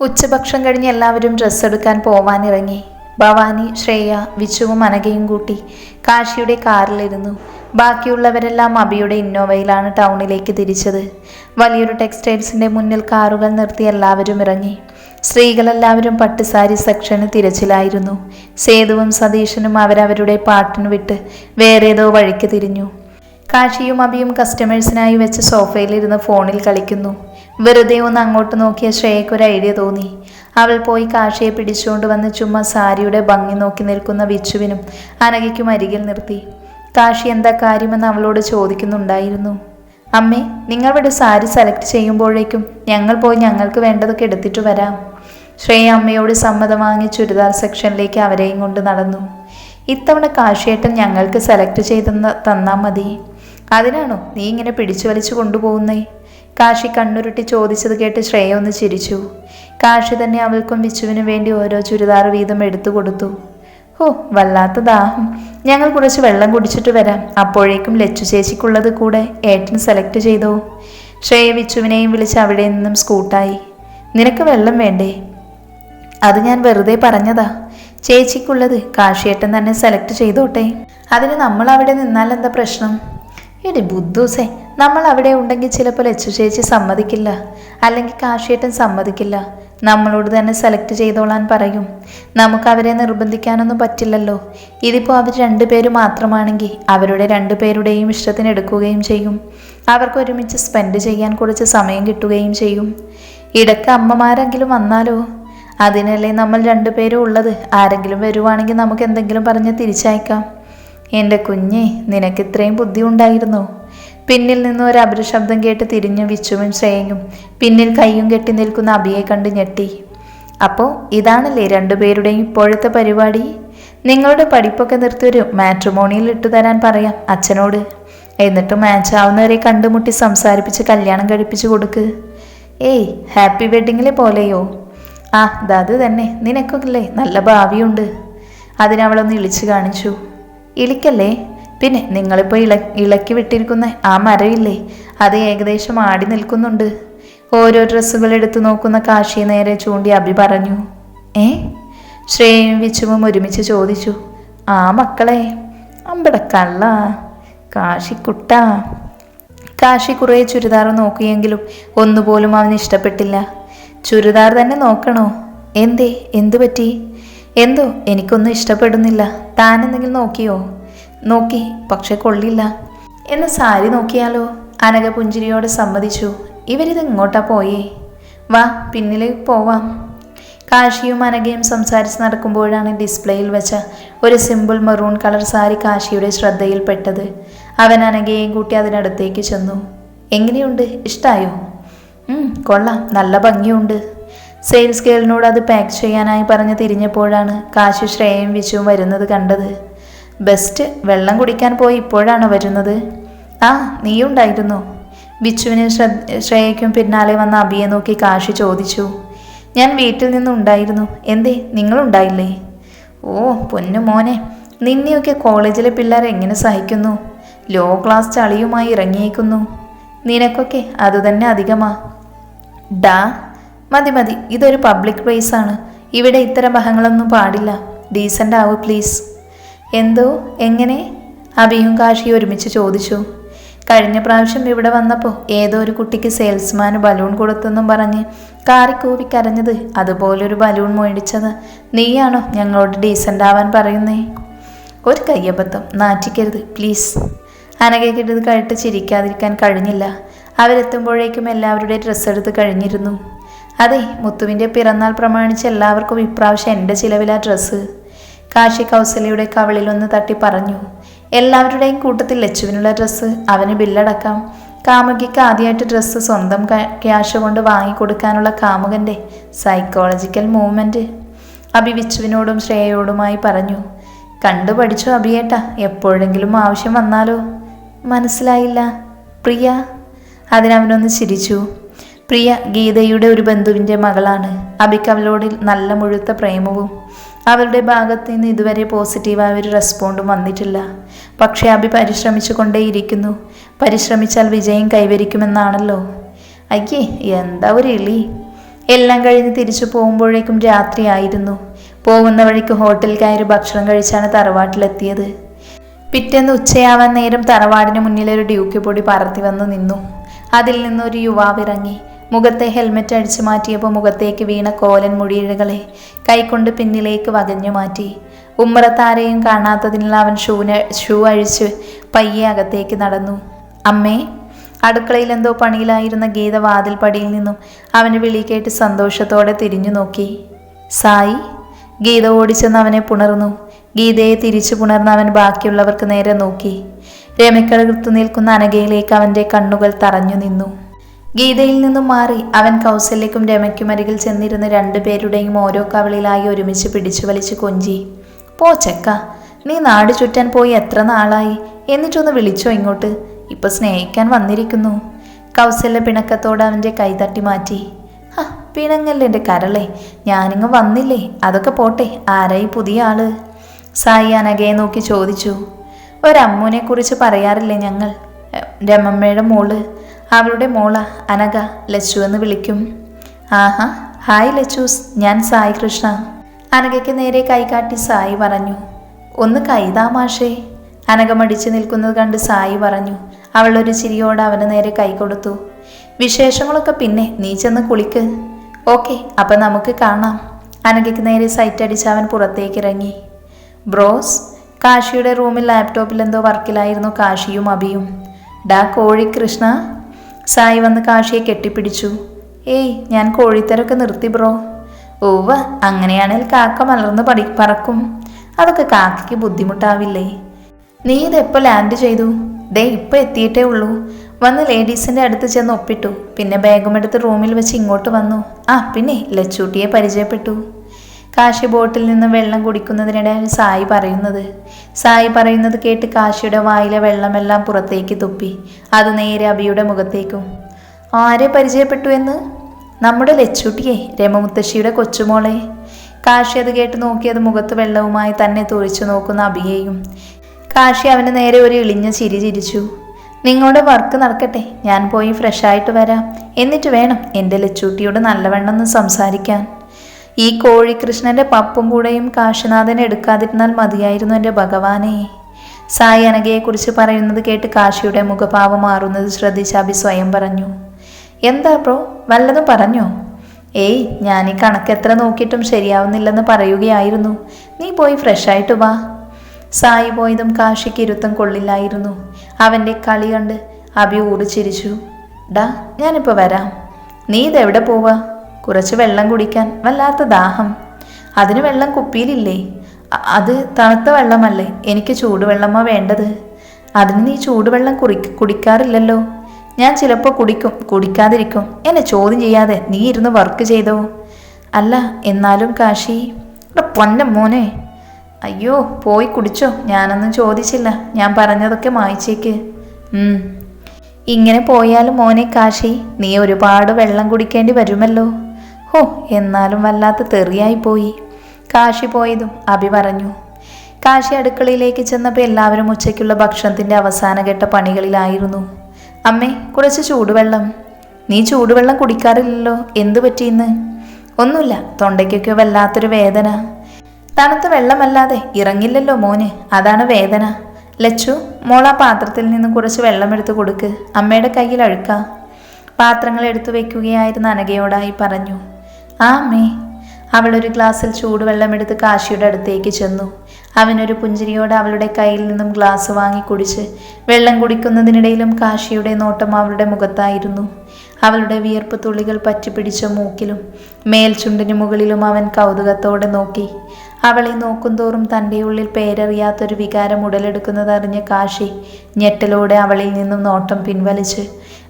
ഉച്ചഭക്ഷണം കഴിഞ്ഞ് എല്ലാവരും ഡ്രസ്സ് എടുക്കാൻ പോവാനിറങ്ങി. ഭവാനി ശ്രേയ വിച്ചുവും അനഘയും കൂട്ടി കാശിയുടെ കാറിലിരുന്നു. ബാക്കിയുള്ളവരെല്ലാം അബിയുടെ ഇന്നോവയിലാണ് ടൗണിലേക്ക് തിരിച്ചത്. വലിയൊരു ടെക്സ്റ്റൈൽസിന്റെ മുന്നിൽ കാറുകൾ നിർത്തി എല്ലാവരും ഇറങ്ങി. സ്ത്രീകളെല്ലാവരും പട്ടുസാരി സെക്ഷന് തിരച്ചിലായിരുന്നു. സേതുവും സതീശനും അവരവരുടെ പാട്ടിന് വിട്ട് വേറേതോ വഴിക്ക് തിരിഞ്ഞു. കാശിയും അബിയും കസ്റ്റമേഴ്സിനായി വെച്ച് സോഫയിലിരുന്ന് ഫോണിൽ കളിക്കുന്നു. വെറുതെ ഒന്ന് അങ്ങോട്ട് നോക്കിയ ശ്രേയയ്ക്ക് ഒരു ഐഡിയ തോന്നി. അവൾ പോയി കാശിയെ പിടിച്ചുകൊണ്ട് വന്ന് ചുമ്മാ സാരിയുടെ ഭംഗി നോക്കി നിൽക്കുന്ന വിച്ചുവിനും അനഘയ്ക്കും അരികിൽ നിർത്തി. കാശി എന്താ കാര്യമെന്ന് അവളോട് ചോദിക്കുന്നുണ്ടായിരുന്നു. അമ്മേ നിങ്ങൾ ഇവിടെ സാരി സെലക്ട് ചെയ്യുമ്പോഴേക്കും ഞങ്ങൾ പോയി ഞങ്ങൾക്ക് വേണ്ടതൊക്കെ എടുത്തിട്ട് വരാം. ശ്രേയ അമ്മയോട് സമ്മതം വാങ്ങി ചുരിദാർ സെക്ഷനിലേക്ക് അവരെയും കൊണ്ട് നടന്നു. ഇത്തവണ കാശിയേട്ടൻ ഞങ്ങൾക്ക് സെലക്ട് ചെയ്തെന്ന് തന്നാൽ മതി. അതിനാണോ നീ ഇങ്ങനെ പിടിച്ചു വലിച്ചു കൊണ്ടുപോകുന്നേ? കാശി കണ്ണുരുട്ടി ചോദിച്ചത് കേട്ട് ശ്രേയ ഒന്ന് ചിരിച്ചു. കാശി തന്നെ അവൾക്കും വിച്ചുവിനും വേണ്ടി ഓരോ ചുരിദാർ വീതം എടുത്തു കൊടുത്തു. ഓ വല്ലാത്ത ദാഹം ഞങ്ങൾ കുറച്ച് വെള്ളം കുടിച്ചിട്ട് വരാം. അപ്പോഴേക്കും ലച്ചു ചേച്ചിക്കുള്ളത് കൂടെ ഏട്ടൻ സെലക്ട് ചെയ്തോ. ശ്രേയ വിച്ചുവിനെയും വിളിച്ച് അവിടെ നിന്നും സ്കൂട്ടായി നിനക്ക് വെള്ളം വേണ്ടേ? അത് ഞാൻ വെറുതെ പറഞ്ഞതാ. ചേച്ചിക്കുള്ളത് കാശിയേട്ടൻ തന്നെ സെലക്ട് ചെയ്തോട്ടെ. അതിന് നമ്മൾ അവിടെ നിന്നാൽ എന്താ പ്രശ്നം? എടി ബുദ്ധൂസേ നമ്മൾ അവിടെ ഉണ്ടെങ്കിൽ ചിലപ്പോൾ ലച്ചു ചേച്ചി സമ്മതിക്കില്ല. അല്ലെങ്കിൽ കാശിയേട്ടൻ സമ്മതിക്കില്ല. നമ്മളോട് തന്നെ സെലക്ട് ചെയ്തോളാൻ പറയും. നമുക്ക് അവരെ നിർബന്ധിക്കാനൊന്നും പറ്റില്ലല്ലോ. ഇതിപ്പോൾ അവർ രണ്ടുപേര് മാത്രമാണെങ്കിൽ അവരുടെ രണ്ടുപേരുടെയും ഇഷ്ടത്തിന് എടുക്കുകയും ചെയ്യും. അവർക്ക് ഒരുമിച്ച് സ്പെൻഡ് ചെയ്യാൻ കുറച്ച് സമയം കിട്ടുകയും ചെയ്യും. ഇടയ്ക്ക് അമ്മമാരെങ്കിലും വന്നാലോ? അതിനല്ലേ നമ്മൾ രണ്ടുപേരും ഉള്ളത്. ആരെങ്കിലും വരുവാണെങ്കിൽ നമുക്ക് എന്തെങ്കിലും പറഞ്ഞ് തിരിച്ചയക്കാം. എന്റെ കുഞ്ഞെ നിനക്ക് ഇത്രയും ബുദ്ധി ഉണ്ടായിരുന്നോ? പിന്നിൽ നിന്ന് ഒരു അപരശബ്ദം കേട്ട് തിരിഞ്ഞു വിച്ചുവും ശ്രേയയും പിന്നിൽ കൈയും കെട്ടി നിൽക്കുന്ന അബിയെ കണ്ട് ഞെട്ടി. അപ്പോൾ ഇതാണല്ലേ രണ്ടുപേരുടെയും ഇപ്പോഴത്തെ പരിപാടി? നിങ്ങളുടെ പഠിപ്പൊക്കെ നിർത്തി ഒരു മാട്രിമോണിയിൽ ഇട്ടു തരാൻ പറയാം അച്ഛനോട്. എന്നിട്ട് മാച്ച് ആവുന്നവരെ കണ്ടുമുട്ടി സംസാരിപ്പിച്ച് കല്യാണം കഴിപ്പിച്ചു കൊടുക്ക്. ഏയ് ഹാപ്പി വെഡിങ്ങിലെ പോലെയോ? ആ അത് തന്നെ. നിനക്കൊക്കെ നല്ല ഭാവിയുണ്ട്. അതിനവളൊന്ന് ഇളിച്ച് കാണിച്ചു. ഇളിക്കല്ലേ? പിന്നെ നിങ്ങളിപ്പോൾ ഇള ഇളക്കി വിട്ടിരിക്കുന്ന ആ മരമില്ലേ അത് ഏകദേശം ആടി നിൽക്കുന്നുണ്ട്. ഓരോ ഡ്രസ്സുകൾ എടുത്തു നോക്കുന്ന കാശിയെ നേരെ ചൂണ്ടി അഭി പറഞ്ഞു. ഏ? ശ്രേയും വിച്ചുവും ഒരുമിച്ച് ചോദിച്ചു. ആ മക്കളെ അമ്പട കള്ള കാശിക്കുട്ട. കാശി കുറേ ചുരിദാർ നോക്കിയെങ്കിലും ഒന്നുപോലും അവന് ഇഷ്ടപ്പെട്ടില്ല. ചുരിദാർ തന്നെ നോക്കണോ? എന്തേ? എന്തു പറ്റി എന്തോ എനിക്കൊന്നും ഇഷ്ടപ്പെടുന്നില്ല. താൻ എന്തെങ്കിലും നോക്കിയോ? നോക്കി പക്ഷെ കൊള്ളില്ല. എന്ന് സാരി നോക്കിയാലോ? അനഘ പുഞ്ചിരിയോട് സമ്മതിച്ചു. ഇവരിത് ഇങ്ങോട്ടാ പോയേ? വാ പിന്നിലേക്ക് പോവാം. കാശിയും അനഘയും സംസാരിച്ച് നടക്കുമ്പോഴാണ് ഡിസ്പ്ലേയിൽ വെച്ച ഒരു സിമ്പിൾ മെറൂൺ കളർ സാരി കാശിയുടെ ശ്രദ്ധയിൽപ്പെട്ടത്. അവൻ അനഘയെയും കൂട്ടി അതിനടുത്തേക്ക് ചെന്നു. എങ്ങനെയുണ്ട്? ഇഷ്ടായോ? കൊള്ളാം. നല്ല ഭംഗിയുണ്ട്. സെയിൽസ് ഗേളിനോട് അത് പാക്ക് ചെയ്യാനായി പറഞ്ഞ് തിരിഞ്ഞപ്പോഴാണ് കാശി ശ്രേയയും വിശുവും വരുന്നത് കണ്ടത്. ബെസ്റ്റ് വെള്ളം കുടിക്കാൻ പോയി ഇപ്പോഴാണ് വരുന്നത്. ആ നീയുണ്ടായിരുന്നു. ബിച്ചുവിന് ശ്രേയയ്ക്കും പിന്നാലെ വന്ന അബിയെ നോക്കി കാശി ചോദിച്ചു. ഞാൻ വീട്ടിൽ നിന്നുണ്ടായിരുന്നു. എന്തേ നിങ്ങളുണ്ടായില്ലേ? ഓ പൊന്നു മോനെ. നിന്നെയൊക്കെ കോളേജിലെ പിള്ളേർ എങ്ങനെ സഹിക്കുന്നു? ലോ ക്ലാസ് ചളിയുമായി ഇറങ്ങിയേക്കുന്നു. നിനക്കൊക്കെ അതുതന്നെ അധികമാ. ഡാ മതി മതി. ഇതൊരു പബ്ലിക് പ്ലേസ് ആണ്. ഇവിടെ ഇത്തരം ബഹങ്ങളൊന്നും പാടില്ല. ഡീസന്റ് ആവൂ പ്ലീസ് എന്തോ? എങ്ങനെ? അബിയും കാശിയും ഒരുമിച്ച് ചോദിച്ചു. കഴിഞ്ഞ പ്രാവശ്യം ഇവിടെ വന്നപ്പോൾ ഏതോ ഒരു കുട്ടിക്ക് സെയിൽസ്മാന് ബലൂൺ കൊടുത്തെന്നും പറഞ്ഞ് കാറിക്കൂവി കരഞ്ഞത്. അതുപോലൊരു ബലൂൺ മേടിച്ചത്. നീയാണോ ഞങ്ങളോട് ഡീസന്റ് ആവാൻ പറയുന്നേ? ഒരു കയ്യബദ്ധം. നാറ്റിക്കരുത് പ്ലീസ് അനകയ്ക്കിട്ടത് ഇത് കഴിട്ട് ചിരിക്കാതിരിക്കാൻ കഴിഞ്ഞില്ല. അവരെത്തുമ്പോഴേക്കും എല്ലാവരുടെയും ഡ്രസ്സ് എടുത്ത് കഴിഞ്ഞിരുന്നു. അതെ മുത്തുവിന്റെ പിറന്നാൾ പ്രമാണിച്ച് എല്ലാവർക്കും ഇപ്രാവശ്യം എന്റെ ചിലവിലാ ഡ്രസ്സ്. കാശി കൗസലയുടെ കവളിലൊന്ന് തട്ടി പറഞ്ഞു എല്ലാവരുടെയും കൂട്ടത്തിൽ ലച്ചുവിനുള്ള ഡ്രസ്സ് അവന് ബില്ലടക്കാം. കാമുകിക്ക് ആദ്യമായിട്ട് ഡ്രസ്സ് സ്വന്തം ക്യാഷ് കൊണ്ട് വാങ്ങിക്കൊടുക്കാനുള്ള കാമുകന്റെ സൈക്കോളജിക്കൽ മൂവ്മെന്റ് അഭി വിച്ചുവിനോടും ശ്രേയയോടുമായി പറഞ്ഞു കണ്ടു പഠിച്ചു അഭിയേട്ട എപ്പോഴെങ്കിലും ആവശ്യം വന്നാലോ? മനസ്സിലായില്ല പ്രിയ. അതിനവനൊന്ന് ചിരിച്ചു. പ്രിയ ഗീതയുടെ ഒരു ബന്ധുവിന്റെ മകളാണ്. അബിക്ക് അവളോട് നല്ല മുഴുത്ത പ്രേമവും അവരുടെ ഭാഗത്ത് നിന്ന് ഇതുവരെ പോസിറ്റീവായ ഒരു റെസ്പോണ്ടും വന്നിട്ടില്ല. പക്ഷേ അബി പരിശ്രമിച്ചു കൊണ്ടേയിരിക്കുന്നു പരിശ്രമിച്ചാൽ വിജയം കൈവരിക്കുമെന്നാണല്ലോ. അയ്യേ എന്താ ഒരു ഇളി എല്ലാം കഴിഞ്ഞ് തിരിച്ചു പോകുമ്പോഴേക്കും രാത്രിയായിരുന്നു പോകുന്ന വഴിക്ക് ഹോട്ടൽ കയറി ഭക്ഷണം കഴിച്ചാണ് തറവാട്ടിലെത്തിയത്. പിറ്റേന്ന് ഉച്ചയാവാൻ നേരം തറവാടിന് മുന്നിൽ ഒരു ഡ്യൂക്ക് പൊടി പറത്തി വന്നു നിന്നു. അതിൽ നിന്നൊരു യുവാവ് ഇറങ്ങി. മുഖത്തെ ഹെൽമെറ്റ് അടിച്ചു മാറ്റിയപ്പോൾ മുഖത്തേക്ക് വീണ കോലൻ മുടിയിഴകളെ കൈക്കൊണ്ട് പിന്നിലേക്ക് വകഞ്ഞു മാറ്റി. ഉമ്മറത്താരെയും കാണാത്തതിനാൽ അവൻ ഷൂന ഷൂ അഴിച്ച് പയ്യെ അകത്തേക്ക് നടന്നു. അമ്മേ അടുക്കളയിൽ എന്തോ പണിയിലായിരുന്ന ഗീത വാതിൽ പടിയിൽ നിന്നും അവന് വിളി കേട്ട് സന്തോഷത്തോടെ തിരിഞ്ഞു നോക്കി. സായി ഗീത ഓടിച്ചെന്ന് അവനെ പുണർന്നു. ഗീതയെ തിരിച്ചു പുണർന്ന് അവൻ ബാക്കിയുള്ളവർക്ക് നേരെ നോക്കി. രമിക്കടുത്തു നിൽക്കുന്ന അനഘയിലേക്ക് അവന്റെ കണ്ണുകൾ തറഞ്ഞു നിന്നു. ഗീതയിൽ നിന്നും മാറി അവൻ കൗസല്യക്കും രമയ്ക്കും അരികിൽ രണ്ടു രണ്ടുപേരുടെയും ഓരോ കവളിലായി ഒരുമിച്ച് പിടിച്ചു വലിച്ചു കൊഞ്ചി. പോ ചെക്ക നീ നാട് ചുറ്റാൻ പോയി എത്ര നാളായി? എന്നിട്ടൊന്ന് വിളിച്ചോ ഇങ്ങോട്ട്. ഇപ്പൊ സ്നേഹിക്കാൻ വന്നിരിക്കുന്നു. കൗസല്യ പിണക്കത്തോടെ അവന്റെ കൈ തട്ടി മാറ്റി. ഹ പിണങ്ങല്ലേ എന്റെ കരളെ? ഞാനിങ്ങ് വന്നില്ലേ? അതൊക്കെ പോട്ടെ ആരായി പുതിയ ആൾ? സായി അനഘയെ നോക്കി ചോദിച്ചു. ഒരമ്മൂനെ കുറിച്ച് പറയാറില്ലേ ഞങ്ങൾ? രമമ്മയുടെ മോൾ. അവളുടെ മോള അനഘ ലച്ചു എന്ന് വിളിക്കും. ആഹാ ഹായ് ലച്ചൂസ് ഞാൻ സായി കൃഷ്ണ. അനഘയ്ക്ക് നേരെ കൈകാട്ടി സായി പറഞ്ഞു. ഒന്ന് കൈതാ മാഷേ. മടിച്ചു നിൽക്കുന്നത് കണ്ട് സായി പറഞ്ഞു. അവൾ ഒരു ചിരിയോടെ അവന് നേരെ കൈ കൊടുത്തു. വിശേഷങ്ങളൊക്കെ പിന്നെ നീ ചെന്ന് കുളിക്ക്. ഓക്കെ അപ്പം നമുക്ക് കാണാം. അനഘയ്ക്ക് നേരെ സൈറ്റ് അടിച്ച് അവൻ പുറത്തേക്ക് ഇറങ്ങി. ബ്രോസ് കാശിയുടെ റൂമിൽ ലാപ്ടോപ്പിൽ എന്തോ വർക്കിലായിരുന്നു കാശിയും അബിയും. ഡാ കോഴി കൃഷ്ണ സായി വന്ന് കാശിയെ കെട്ടിപ്പിടിച്ചു. ഏയ് ഞാൻ കോഴിത്തരൊക്കെ നിർത്തി ബ്രോ. ഓവ അങ്ങനെയാണെങ്കിൽ കാക്ക മലർന്ന് പടി പറക്കും. അതൊക്കെ കാക്കയ്ക്ക് ബുദ്ധിമുട്ടാവില്ലേ? നീ ഇതെപ്പോൾ ലാൻഡ് ചെയ്തു? ദേ ഇപ്പൊ എത്തിയിട്ടേ ഉള്ളൂ. വന്ന് ലേഡീസിന്റെ അടുത്ത് ചെന്ന് ഒപ്പിട്ടു. പിന്നെ ബാഗുമെടുത്ത് റൂമിൽ വെച്ച് ഇങ്ങോട്ട് വന്നു. ആ പിന്നെ ലച്ചൂട്ടിയെ പരിചയപ്പെട്ടു. കാശി ബോട്ടിൽ നിന്ന് വെള്ളം കുടിക്കുന്നതിനിടയിൽ സായി പറയുന്നത്. സായി പറയുന്നത് കേട്ട് കാശിയുടെ വായിലെ വെള്ളമെല്ലാം പുറത്തേക്ക് തുപ്പി. അത് നേരെ അബിയുടെ മുഖത്തേക്കും. ആരെ പരിചയപ്പെട്ടു എന്ന്? നമ്മുടെ ലച്ചുട്ടിയെ രമമുത്തശ്ശിയുടെ കൊച്ചുമോളെ. കാശി അത് കേട്ട് നോക്കിയത് മുഖത്ത് വെള്ളവുമായി തന്നെ തുറിച്ചു നോക്കുന്ന അബിയെയും. കാശി അവന് നേരെ ഒരു ഇളിഞ്ഞ ചിരി ചിരിച്ചു. നിങ്ങളുടെ വർക്ക് നടക്കട്ടെ ഞാൻ പോയി ഫ്രഷായിട്ട് വരാം. എന്നിട്ട് വേണം എന്റെ ലച്ചൂട്ടിയോട് നല്ലവണ്ണം സംസാരിക്കാൻ. ഈ കോഴികൃഷ്ണന്റെ പപ്പും കൂടെയും കാശിനാഥനെ എടുക്കാതിരുന്നാൽ മതിയായിരുന്നു എന്റെ ഭഗവാനെ. സായി അനഘയെക്കുറിച്ച് പറയുന്നത് കേട്ട് കാശിയുടെ മുഖഭാവം മാറുന്നത് ശ്രദ്ധിച്ച് അഭി സ്വയം പറഞ്ഞു. എന്താ ബ്രോ? വല്ലതും പറഞ്ഞോ? ഏയ് ഞാൻ ഈ കണക്ക് എത്ര നോക്കിയിട്ടും ശരിയാവുന്നില്ലെന്ന് പറയുകയായിരുന്നു. നീ പോയി ഫ്രഷായിട്ട് വാ. സായി പോയതും കാശിക്ക് ഇരുത്തം കൊള്ളില്ലായിരുന്നു. അവന്റെ കളി കണ്ട് അഭി ഊടിച്ചിരിച്ചു ഡാ ഞാനിപ്പോൾ വരാം. നീ ഇതെവിടെ പോവാ? കുറച്ച് വെള്ളം കുടിക്കാൻ വല്ലാത്ത ദാഹം. അതിന് വെള്ളം കുപ്പിയിലില്ലേ? അത് തണുത്ത വെള്ളമല്ലേ? എനിക്ക് ചൂടുവെള്ളമാ വേണ്ടത്. അതിന് നീ ചൂടുവെള്ളം കുറി കുടിക്കാറില്ലല്ലോ. ഞാൻ ചിലപ്പോൾ കുടിക്കും കുടിക്കാതിരിക്കും. എന്നെ ചോദ്യം ചെയ്യാതെ നീ ഇരുന്ന് വർക്ക് ചെയ്തോ? അല്ല എന്നാലും കാശി. പൊന്ന മോനെ. അയ്യോ പോയി കുടിച്ചോ. ഞാനൊന്നും ചോദിച്ചില്ല. ഞാൻ പറഞ്ഞതൊക്കെ മായിച്ചേക്ക്. ഇങ്ങനെ പോയാലും മോനെ കാശി നീ ഒരുപാട് വെള്ളം കുടിക്കേണ്ടി വരുമല്ലോ. ഹോ എന്നാലും വല്ലാത്ത തെറിയായി പോയി കാശി പോയതും അഭി പറഞ്ഞു. കാശി അടുക്കളയിലേക്ക് ചെന്നപ്പോൾ എല്ലാവരും ഉച്ചയ്ക്കുള്ള ഭക്ഷണത്തിന്റെ അവസാനഘട്ട പണികളിലായിരുന്നു. അമ്മേ കുറച്ച് ചൂടുവെള്ളം. നീ ചൂടുവെള്ളം കുടിക്കാറില്ലല്ലോ. എന്തു പറ്റിയെന്ന്? ഒന്നുമില്ല തൊണ്ടയ്ക്കൊക്കെ വല്ലാത്തൊരു വേദന. തണുത്ത വെള്ളമല്ലാതെ ഇറങ്ങില്ലല്ലോ മോന്. അതാണ് വേദന. ലച്ചു മോൾ ആ പാത്രത്തിൽ നിന്ന് കുറച്ച് വെള്ളം വെള്ളമെടുത്ത് കൊടുക്ക്. അമ്മയുടെ കയ്യിൽ അഴുക്ക. പാത്രങ്ങൾ എടുത്തു വെക്കുകയായിരുന്ന അനഘയോടായി പറഞ്ഞു. ആ അവൾ ഒരു ഗ്ലാസ്സിൽ ചൂടുവെള്ളമെടുത്ത് കാശിയുടെ അടുത്തേക്ക് ചെന്നു. അവനൊരു പുഞ്ചിരിയോടെ അവളുടെ കയ്യിൽ നിന്നും ഗ്ലാസ് വാങ്ങി കുടിച്ച് വെള്ളം കുടിക്കുന്നതിനിടയിലും കാശിയുടെ നോട്ടം അവളുടെ മുഖത്തായിരുന്നു. അവളുടെ വിയർപ്പ് തുള്ളികൾ പറ്റിപ്പിടിച്ച മൂക്കിലും മേൽചുണ്ടിന് മുകളിലും അവൻ കൗതുകത്തോടെ നോക്കി. അവളെ നോക്കുന്തോറും തന്റെ ഉള്ളിൽ പേരറിയാത്തൊരു വികാരം ഉടലെടുക്കുന്നതറിഞ്ഞ കാശി ഞെട്ടലോടെ അവളിൽ നിന്നും നോട്ടം പിൻവലിച്ച്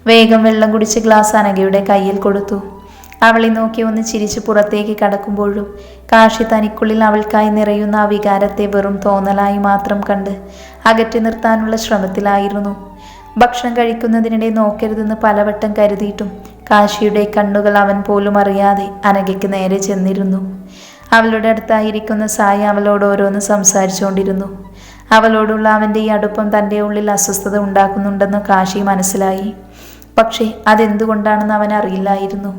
വേഗം വെള്ളം കുടിച്ച് ഗ്ലാസ് അനഘയുടെ കയ്യിൽ കൊടുത്തു. അവളെ നോക്കി ഒന്ന് ചിരിച്ച് പുറത്തേക്ക് കടക്കുമ്പോഴും കാശി തനിക്കുള്ളിൽ അവൾക്കായി നിറയുന്ന ആ വികാരത്തെ വെറും തോന്നലായി മാത്രം കണ്ട് അകറ്റി നിർത്താനുള്ള ശ്രമത്തിലായിരുന്നു. ഭക്ഷണം കഴിക്കുന്നതിനിടെ നോക്കരുതെന്ന് പലവട്ടം കരുതിയിട്ടും കാശിയുടെ കണ്ണുകൾ അവൻ പോലും അറിയാതെ അനഘയ്ക്ക് നേരെ ചെന്നിരുന്നു. അവളുടെ അടുത്തായിരിക്കുന്ന സായി അവളോട് ഓരോന്ന് സംസാരിച്ചുകൊണ്ടിരുന്നു. അവളോടുള്ള അവന്റെ ഈ അടുപ്പം തന്റെ ഉള്ളിൽ അസ്വസ്ഥത ഉണ്ടാക്കുന്നുണ്ടെന്ന് കാശി മനസ്സിലായി. പക്ഷേ അതെന്തുകൊണ്ടാണെന്ന് അവൻ അറിയില്ലായിരുന്നു.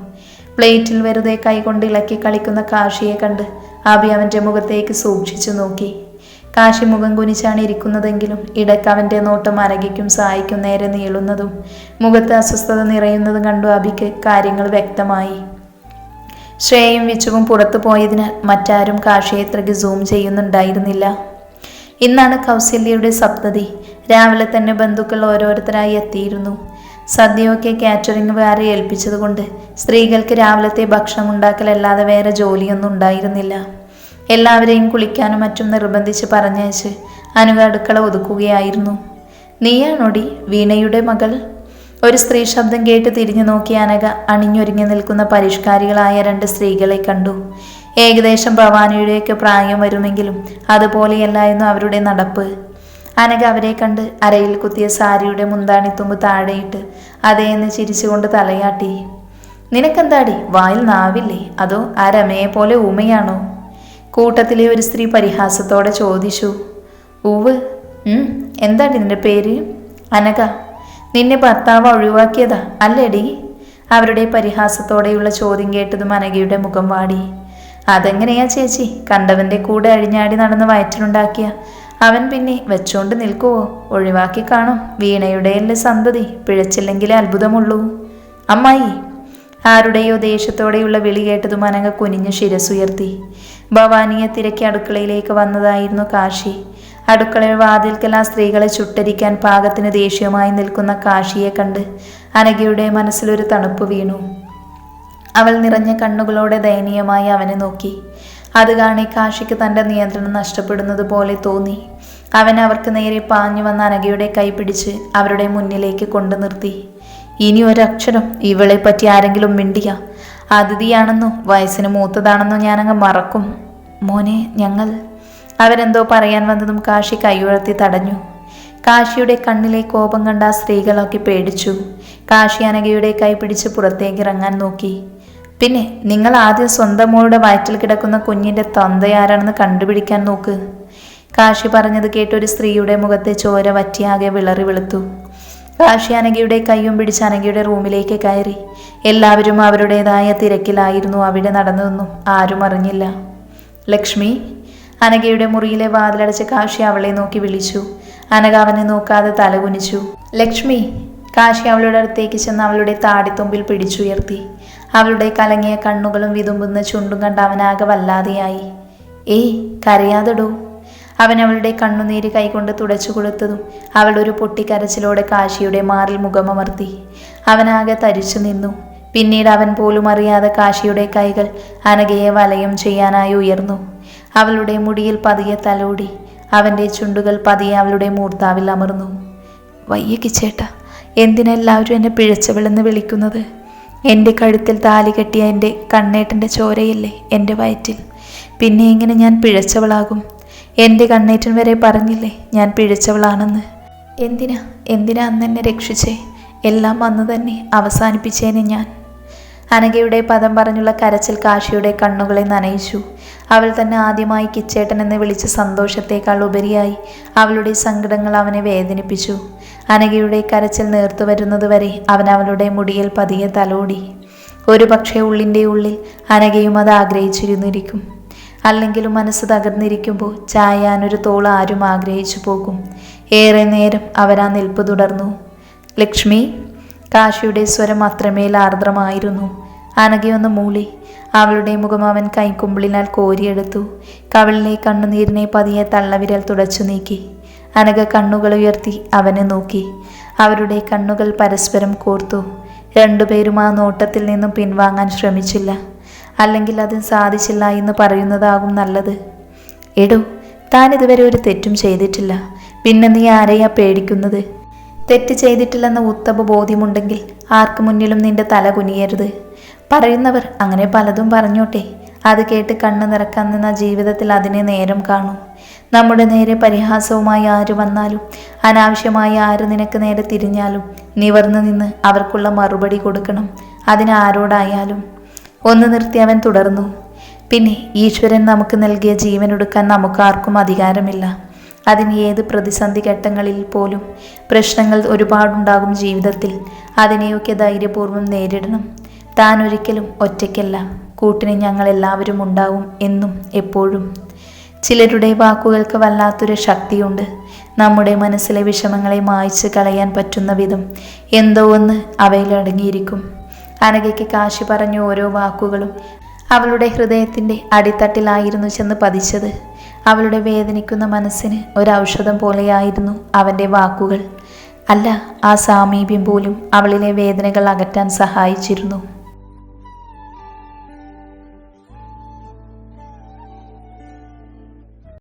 പ്ലേറ്റിൽ വെറുതെ കൈകൊണ്ട് ഇളക്കി കളിക്കുന്ന കാശിയെ കണ്ട് ആബി അവന്റെ മുഖത്തേക്ക് സൂക്ഷിച്ചു നോക്കി. കാശി മുഖം കുനിച്ചാണ് ഇരിക്കുന്നതെങ്കിലും ഇടയ്ക്ക് അവന്റെ നോട്ടം അരകിക്കും സായിക്കും നേരെ നീളുന്നതും മുഖത്ത് അസ്വസ്ഥത നിറയുന്നതും കണ്ടു അബിക്ക് കാര്യങ്ങൾ വ്യക്തമായി. ശ്രേയയും വിച്ചുവും പുറത്തു പോയതിനാൽ മറ്റാരും കാശിയെ ഇത്രയ്ക്ക് സൂം ചെയ്യുന്നുണ്ടായിരുന്നില്ല. ഇന്നാണ് കൗസല്യയുടെ സപ്തതി. രാവിലെ തന്നെ ബന്ധുക്കൾ ഓരോരുത്തരായി എത്തിയിരുന്നു. സദ്യയൊക്കെ കാറ്ററിംഗ് വേറെ ഏൽപ്പിച്ചതുകൊണ്ട് സ്ത്രീകൾക്ക് രാവിലത്തെ ഭക്ഷണം ഉണ്ടാക്കലല്ലാതെ വേറെ ജോലിയൊന്നും ഉണ്ടായിരുന്നില്ല. എല്ലാവരെയും കുളിക്കാനും മറ്റും നിർബന്ധിച്ച് പറഞ്ഞയച്ച് അനുക അടുക്കള ഒതുക്കുകയായിരുന്നു. നീയാണോടി വീണയുടെ മകൾ? ഒരു സ്ത്രീ ശബ്ദം കേട്ട് തിരിഞ്ഞു നോക്കിയ അനക അണിഞ്ഞൊരുങ്ങി നിൽക്കുന്ന പരിഷ്കാരികളായ രണ്ട് സ്ത്രീകളെ കണ്ടു. ഏകദേശം ഭവാനിയുടെയൊക്കെ പ്രായം വരുമെങ്കിലും അതുപോലെയല്ലായിരുന്നു അവരുടെ നടപ്പ്. അനക അവരെ കണ്ട് അരയിൽ കുത്തിയ സാരിയുടെ മുന്താണിത്തുമ്പ് താഴെയിട്ട് അതേന്ന് ചിരിച്ചുകൊണ്ട് തലയാട്ടി. നിനക്കെന്താടി? വായിൽ നാവില്ലേ? അതോ ആ രമയെ പോലെ ഊമയാണോ? കൂട്ടത്തിലെ ഒരു സ്ത്രീ പരിഹാസത്തോടെ ചോദിച്ചു. ഊവ് ഉം, എന്താടി നിന്റെ പേര്? അനക നിന്നെ ഭർത്താവ് ഒഴിവാക്കിയതാ അല്ലേടി? അവരുടെ പരിഹാസത്തോടെയുള്ള ചോദ്യം കേട്ടതും അനഘയുടെ മുഖം വാടി. അതെങ്ങനെയാ ചേച്ചി? കണ്ടവന്റെ കൂടെ അഴിഞ്ഞാടി നടന്ന് വയറ്റിലുണ്ടാക്കിയ അവൻ പിന്നെ വെച്ചോണ്ട് നിൽക്കുവോ? ഒഴിവാക്കി കാണും. വീണയുടെയല്ലേ സന്തതി. പിഴച്ചില്ലെങ്കിലേ അത്ഭുതമുള്ളൂ. അമ്മായി ആരുടെയോ ദേഷ്യത്തോടെയുള്ള വിളി കേട്ടതും അനങ്ങ കുനിഞ്ഞു ശിരസുയർത്തി. ഭവാനിയെ തിരക്കി അടുക്കളയിലേക്ക് വന്നതായിരുന്നു കാശി. അടുക്കളയിൽ വാതിൽക്കൽ ആ സ്ത്രീകളെ ചുട്ടരിക്കാൻ പാകത്തിന് ദേഷ്യമായി നിൽക്കുന്ന കാശിയെ കണ്ട് അനഘയുടെ മനസ്സിലൊരു തണുപ്പ് വീണു. അവൾ നിറഞ്ഞ കണ്ണുകളോടെ ദയനീയമായി അവനെ നോക്കി. അത് കാണി കാശിക്ക് തന്റെ നിയന്ത്രണം നഷ്ടപ്പെടുന്നത് പോലെ തോന്നി. അവൻ അവർക്ക് നേരെ പാഞ്ഞു വന്ന അനഘയുടെ കൈ പിടിച്ച് അവരുടെ മുന്നിലേക്ക് കൊണ്ടു നിർത്തി. ഇനി ഒരക്ഷരം ഇവളെ പറ്റി ആരെങ്കിലും മിണ്ടിയ? അതിഥിയാണെന്നോ? വയസ്സിന് മൂത്തതാണെന്നോ ഞാനങ്ങ് മറക്കും. മോനെ ഞങ്ങൾ അവരെന്തോ പറയാൻ വന്നതും കാശി കൈയുഴത്തി തടഞ്ഞു. കാശിയുടെ കണ്ണിലെ കോപം കണ്ട സ്ത്രീകളൊക്കെ പേടിച്ചു. കാശി അനഘയുടെ കൈ പിടിച്ച് പുറത്തേക്ക് ഇറങ്ങാൻ നോക്കി. പിന്നെ നിങ്ങൾ ആദ്യം സ്വന്തം മോളുടെ വയറ്റിൽ കിടക്കുന്ന കുഞ്ഞിന്റെ തൊന്തയാരാണെന്ന് കണ്ടുപിടിക്കാൻ നോക്ക്. കാശി പറഞ്ഞത് കേട്ട് ഒരു സ്ത്രീയുടെ മുഖത്തെ ചോര വറ്റിയാകെ വിളറി വെളുത്തു. കാശി അനഘയുടെ കൈയും പിടിച്ച് അനഘയുടെ റൂമിലേക്ക് കയറി. എല്ലാവരും അവരുടേതായ തിരക്കിലായിരുന്നു അവിടെ നടന്നതെന്നും ആരും അറിഞ്ഞില്ല. ലക്ഷ്മി അനഘയുടെ മുറിയിലെ വാതിലടച്ച് കാശി അവളെ നോക്കി വിളിച്ചു. അനഘ അവനെ നോക്കാതെ തലകുനിച്ചു. ലക്ഷ്മി കാശി അവളുടെ അടുത്തേക്ക് ചെന്ന് അവളുടെ താടിത്തുമ്പിൽ പിടിച്ചുയർത്തി. അവളുടെ കലങ്ങിയ കണ്ണുകളും വിതുമ്പുന്ന ചുണ്ടും കണ്ട് അവനാകെ വല്ലാതെയായി. ഏയ് കരയാതെടോ. അവൻ അവളുടെ കണ്ണുനീര് കൈകൊണ്ട് തുടച്ചു കൊടുത്തതും അവൾ ഒരു പൊട്ടിക്കരച്ചിലോടെ കാശിയുടെ മാറിൽ മുഖമമർത്തി. അവനാകെ തരിച്ചു നിന്നു. പിന്നീട് അവൻ പോലും അറിയാതെ കാശിയുടെ കൈകൾ അനഘയെ വലയം ചെയ്യാനായി ഉയർന്നു. അവളുടെ മുടിയിൽ പതിയെ തലോടി അവന്റെ ചുണ്ടുകൾ പതിയെ അവളുടെ മൂർത്താവിൽ അമർന്നു. വയ്യ കിച്ചേട്ട എന്തിനെല്ലാവരും എന്നെ പിഴച്ചവളെന്ന് വിളിക്കുന്നത്? എന്റെ കഴുത്തിൽ താലി കെട്ടിയ എന്റെ കണ്ണേട്ടന്റെ ചോരയില്ലേ എന്റെ വയറ്റിൽ? പിന്നെ എങ്ങനെ ഞാൻ പിഴച്ചവളാകും? എന്റെ കണ്ണേറ്റൻ വരെ പറഞ്ഞില്ലേ ഞാൻ പിഴച്ചവളാണെന്ന്? എന്തിനാ? എന്തിനാ അന്ന് എന്നെ രക്ഷിച്ചേ? എല്ലാം അന്ന് തന്നെ അവസാനിപ്പിച്ചേനെ ഞാൻ. അനഘയുടെ പദം പറഞ്ഞുള്ള കരച്ചിൽ കാശിയുടെ കണ്ണുകളെ നനയിച്ചു. അവൾ തന്നെ ആദ്യമായി കിച്ചേട്ടൻ എന്ന് വിളിച്ച സന്തോഷത്തേക്കാൾ ഉപരിയായി അവളുടെ സങ്കടങ്ങൾ അവനെ വേദനിപ്പിച്ചു. അനഘയുടെ കരച്ചിൽ നേർത്തു വരുന്നതുവരെ അവൻ അവളുടെ മുടിയിൽ പതിയെ തലോടി. ഒരു പക്ഷേ ഉള്ളിന്റെ ഉള്ളിൽ അനഘയും അത് ആഗ്രഹിച്ചിരുന്നിരിക്കും. അല്ലെങ്കിലും മനസ്സ് തകർന്നിരിക്കുമ്പോൾ ചായാനൊരു തോൾ ആരും ആഗ്രഹിച്ചു പോകും. ഏറെ നേരം അവരാ നിൽപ്പ് തുടർന്നു. ലക്ഷ്മി കാശിയുടെ സ്വരം അത്രമേൽ ആർദ്രമായിരുന്നു. അനകയൊന്ന് മൂളി. അവളുടെ മുഖം അവൻ കൈക്കുമ്പിളിനാൽ കോരിയെടുത്തു. കവിളിലെ കണ്ണുനീരിനെ പതിയെ തള്ളവിരൽ തുടച്ചു നീക്കി. അനഘ കണ്ണുകൾ ഉയർത്തി അവനെ നോക്കി. അവരുടെ കണ്ണുകൾ പരസ്പരം കോർത്തു. രണ്ടുപേരും ആ നോട്ടത്തിൽ നിന്നും പിൻവാങ്ങാൻ ശ്രമിച്ചില്ല. അല്ലെങ്കിൽ അത് സാധിച്ചില്ല എന്ന് പറയുന്നതാകും നല്ലത്. എടോ താൻ ഇതുവരെ ഒരു തെറ്റും ചെയ്തിട്ടില്ല. പിന്നെ നീ ആരെയാ പേടിക്കുന്നത്? തെറ്റ് ചെയ്തിട്ടില്ലെന്ന ഉത്തമ ബോധ്യമുണ്ടെങ്കിൽ ആർക്കു മുന്നിലും നിന്റെ തല കുനിയരുത്. പറയുന്നവർ അങ്ങനെ പലതും പറഞ്ഞോട്ടെ. അത് കേട്ട് കണ്ണു നിറക്കാൻ നിന്ന ജീവിതത്തിൽ അതിനെ നേരം കാണൂ. നമ്മുടെ നേരെ പരിഹാസവുമായി ആര് വന്നാലും അനാവശ്യമായി ആര് നിനക്ക് നേരെ തിരിഞ്ഞാലും നിവർന്നു നിന്ന് അവർക്കുള്ള മറുപടി കൊടുക്കണം. അതിന് ആരോടായാലും. ഒന്ന് നിർത്തി അവൻ തുടർന്നു. പിന്നെ ഈശ്വരൻ നമുക്ക് നൽകിയ ജീവനൊടുക്കാൻ നമുക്കാർക്കും അധികാരമില്ല. അതിന് ഏത് പ്രതിസന്ധി ഘട്ടങ്ങളിൽ പോലും പ്രശ്നങ്ങൾ ഒരുപാടുണ്ടാകും ജീവിതത്തിൽ. അതിനെയൊക്കെ ധൈര്യപൂർവം നേരിടണം. താൻ ഒരിക്കലും ഒറ്റയ്ക്കല്ല. കൂട്ടിന് ഞങ്ങൾ എല്ലാവരും ഉണ്ടാവും എന്നും എപ്പോഴും. ചിലരുടെ വാക്കുകൾക്ക് വല്ലാത്തൊരു ശക്തിയുണ്ട്. നമ്മുടെ മനസ്സിലെ വിഷമങ്ങളെ മായ്ച്ച് കളയാൻ പറ്റുന്ന വിധം എന്തോ ഒന്ന് അവയിൽ അടങ്ങിയിരിക്കും. അനഘയ്ക്ക് കാശി പറഞ്ഞ ഓരോ വാക്കുകളും അവളുടെ ഹൃദയത്തിന്റെ അടിത്തട്ടിലായിരുന്നു ചെന്ന് പതിച്ചത്. അവളുടെ വേദനിക്കുന്ന മനസ്സിന് ഒരൗഷധം പോലെയായിരുന്നു അവന്റെ വാക്കുകൾ. അല്ല ആ സാമീപ്യം പോലും അവളിലെ വേദനകൾ അകറ്റാൻ സഹായിച്ചിരുന്നു.